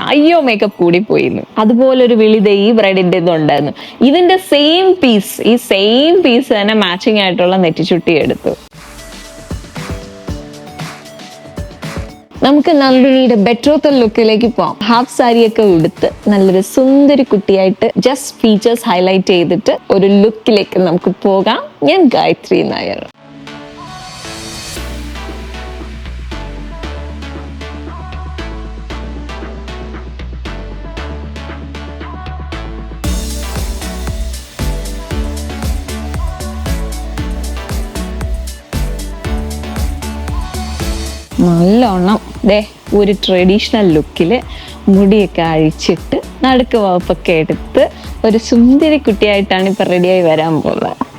അയ്യോ മേക്കപ്പ് കൂടി പോയിന്ന്. അതുപോലൊരു വിളി ദേ ഈ ബ്രൈഡിന്റെ ഇതുണ്ടായിരുന്നു. ഇതിന്റെ സെയിം പീസ് ഈ സെയിം പീസ് തന്നെ മാച്ചിങ് ആയിട്ടുള്ള നെറ്റിച്ചുട്ടി എടുത്തു. നമുക്ക് നന്ദിനിയുടെ ബെറ്ററോത്തൽ ലുക്കിലേക്ക് പോവാം. ഹാഫ് സാരിയൊക്കെ ഉടുത്ത് നല്ലൊരു സുന്ദരി കുട്ടിയായിട്ട് ജസ്റ്റ് ഫീച്ചേഴ്സ് ഹൈലൈറ്റ് ചെയ്തിട്ട് ഒരു ലുക്കിലേക്ക് നമുക്ക് പോകാം. ഞാൻ ഗായത്രി നായർ. നല്ലോണം ദേ ഒരു ട്രഡീഷണൽ ലുക്കിൽ മുടിയൊക്കെ അഴിച്ചിട്ട് നടുക്ക് വകുപ്പൊക്കെ എടുത്ത് ഒരു സുന്ദരി കുട്ടിയായിട്ടാണ് ഇപ്പം റെഡിയായി വരാൻ പോകുന്നത്.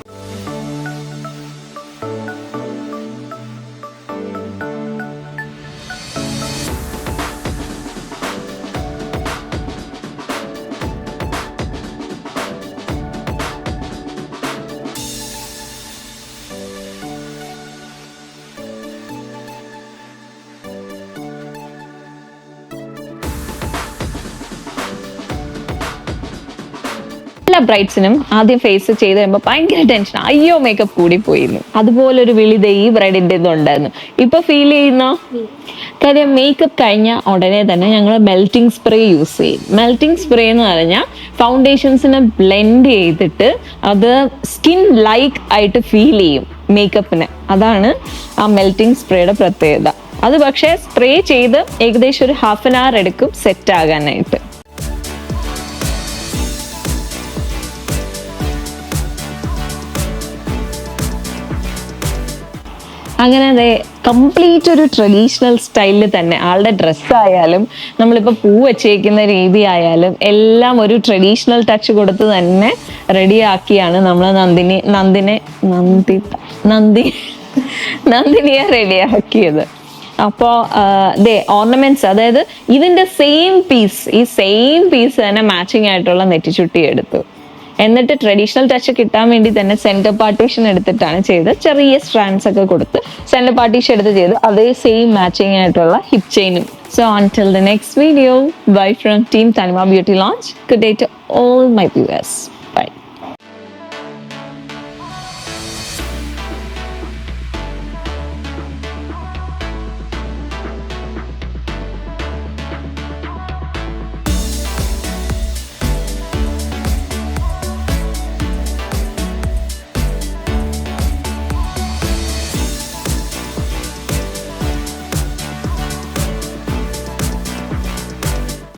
എല്ലാ ബ്രൈഡ്സിനും ആദ്യം ഫേസ് ചെയ്ത് കഴിയുമ്പോൾ ഭയങ്കര ടെൻഷൻ അയ്യോ മേക്കപ്പ് കൂടി പോയിരുന്നു അതുപോലെ ഒരു വിളിത ഈ ബ്രൈഡിന്റെ ഇതുണ്ടായിരുന്നു. ഇപ്പൊ ഫീൽ ചെയ്യുന്ന? കാര്യം മേക്കപ്പ് കഴിഞ്ഞ ഉടനെ തന്നെ ഞങ്ങൾ മെൽറ്റിംഗ് സ്പ്രേ യൂസ് ചെയ്യും. മെൽറ്റിംഗ് സ്പ്രേ എന്ന് പറഞ്ഞാൽ ഫൗണ്ടേഷൻസിനെ ബ്ലെൻഡ് ചെയ്തിട്ട് അത് സ്കിൻ ലൈക്ക് ആയിട്ട് ഫീൽ ചെയ്യും മേക്കപ്പിന് അതാണ് ആ മെൽറ്റിംഗ് സ്പ്രേയുടെ പ്രത്യേകത. അത് പക്ഷേ സ്പ്രേ ചെയ്ത് ഏകദേശം ഒരു ഹാഫ് ആൻ അവർ എടുക്കും സെറ്റ് ആകാനായിട്ട്. അങ്ങനെ അതെ കംപ്ലീറ്റ് ഒരു ട്രഡീഷണൽ സ്റ്റൈലിൽ തന്നെ. ആളുടെ ഡ്രസ്സായാലും നമ്മളിപ്പോൾ പൂ വെച്ചേക്കുന്ന രീതി ആയാലും എല്ലാം ഒരു ട്രഡീഷണൽ ടച്ച് കൊടുത്ത് തന്നെ റെഡിയാക്കിയാണ് നമ്മൾ നന്ദിനി നന്ദിനെ നന്ദി നന്ദി നന്ദിനിയെ റെഡിയാക്കിയത് അപ്പോൾ ദേ ഓർണമെന്റ്സ് അതായത് ഇതിന്റെ സെയിം പീസ് ഈ സെയിം പീസ് തന്നെ മാച്ചിങ് ആയിട്ടുള്ള നെറ്റിച്ചുട്ടി എടുത്തു. എന്നിട്ട് ട്രഡീഷണൽ ടച്ച് കിട്ടാൻ വേണ്ടി തന്നെ സെന്റർ പാർട്ടീഷൻ എടുത്തിട്ടാണ് ചെയ്ത് ചെറിയ സ്ട്രാൻഡ്സ് ഒക്കെ കൊടുത്ത് സെന്റർ പാർട്ടീഷൻ എടുത്ത് ചെയ്ത് അതേ സെയിം മാച്ചിങ് ആയിട്ടുള്ള hip ചെയിനും so until the next video bye from team Thanima beauty lounge good day to all my viewers